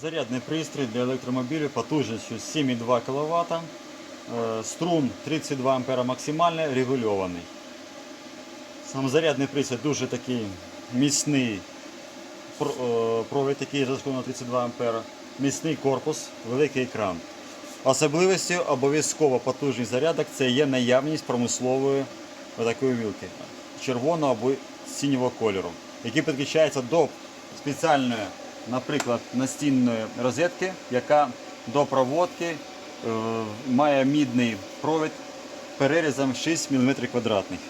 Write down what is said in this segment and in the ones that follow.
Зарядний пристрій для електромобілів потужністю 7,2 кВт. Е, Струм 32 А максимальний, регульований. Сам зарядний пристрій дуже такий міцний е, провід, який розрахований на 32 А, міцний корпус, великий екран. Особливістю обов'язково потужний зарядок це є наявність промислової такої вілки червоного або синього кольору, який підключається до спеціальної, наприклад, настінної розетки, яка до проводки е, має мідний провід перерізом 6 мм квадратних.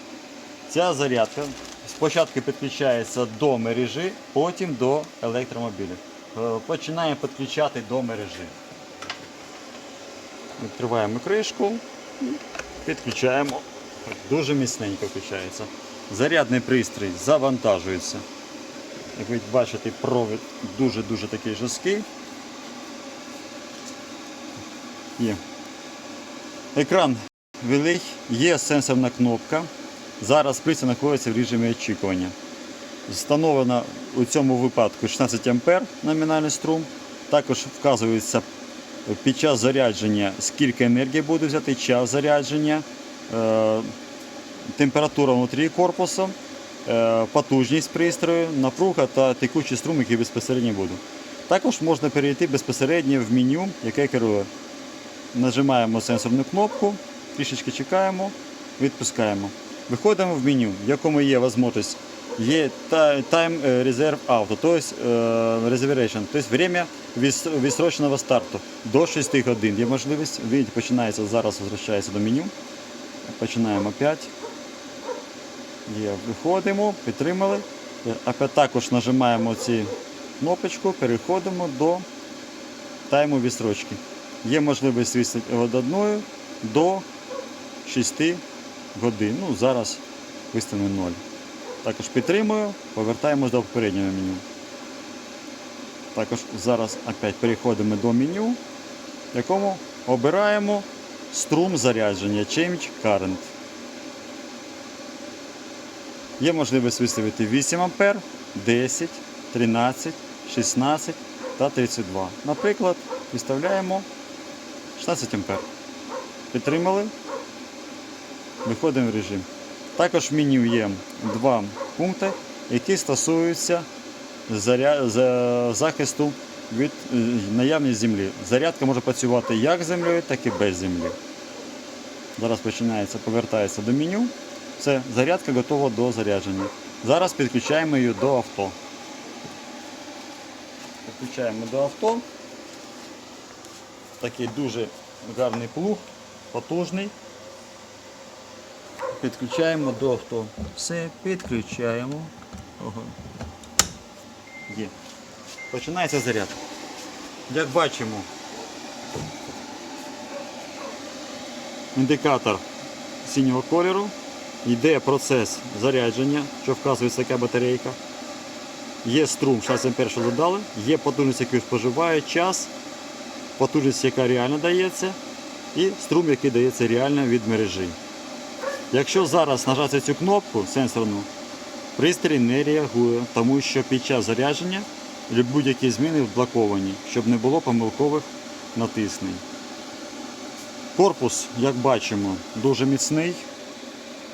Ця зарядка спочатку підключається до мережі, потім до електромобілів. Е, Починаємо підключати до мережі. Відкриваємо кришку підключаємо. Дуже міцненько включається. Зарядний пристрій завантажується. Як ви бачите, провід дуже-дуже такий жорсткий. Є. Екран великий, є сенсорна кнопка. Зараз пристрій знаходиться в режимі очікування. Встановлено у цьому випадку 16 А номінальний струм. Також вказується під час зарядження, скільки енергії буде взяти, час зарядження, е, температура внутрі корпусу, потужність пристрою, напруга та текучий струм, який безпосередньо буде. Також можна перейти безпосередньо в меню, яке керує. Нажимаємо сенсорну кнопку, трішечки чекаємо, відпускаємо. Виходимо в меню, в якому є можливість. Є Time е, Reserve Auto, тобто е, Reservation, тобто время відс- старту до 6 годин. Є можливість, він починається зараз, возвращається до меню. Починаємо опять. Є, виходимо, підтримали. Опять також нажимаємо ці кнопочку, переходимо до тайму відсрочки. Є можливість виставити від 1 до 6 годин. Ну, зараз виставимо 0. Також підтримую, повертаємось до попереднього меню. Також зараз опять переходимо до меню, в якому обираємо струм зарядження Change Current. Є можливість виставити 8 А, 10, 13, 16 та 32. Наприклад, виставляємо 16 А. Підтримали. Виходимо в режим. Також в меню є два пункти, які стосуються заря... за- захисту від е, наявності землі. Зарядка може працювати як з землею, так і без землі. Зараз починається, повертається до меню. Все, зарядка готова до зарядження. Зараз підключаємо її до авто. Підключаємо до авто. Такий дуже гарний плуг, потужний. Підключаємо до авто. Все, підключаємо. Ого. Є. Починається заряд. Як бачимо, індикатор синього кольору. Йде процес зарядження, що вказується яка батарейка. Є струм 16 А, що додали, є потужність, яку споживає, час, потужність, яка реально дається, і струм, який дається реально від мережі. Якщо зараз нажати цю кнопку сенсорну, пристрій не реагує, тому що під час зарядження будь-які зміни блоковані, щоб не було помилкових натиснень. Корпус, як бачимо, дуже міцний.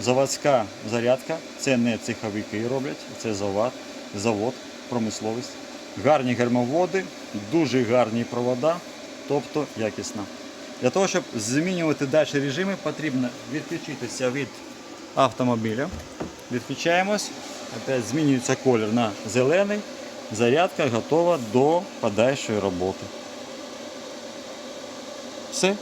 Заводська зарядка, це не цеховики роблять, це завод, завод, промисловість. Гарні гермоводи, дуже гарні провода, тобто якісна. Для того, щоб змінювати далі режими, потрібно відключитися від автомобіля. Відключаємось, опять змінюється колір на зелений. Зарядка готова до подальшої роботи. Все.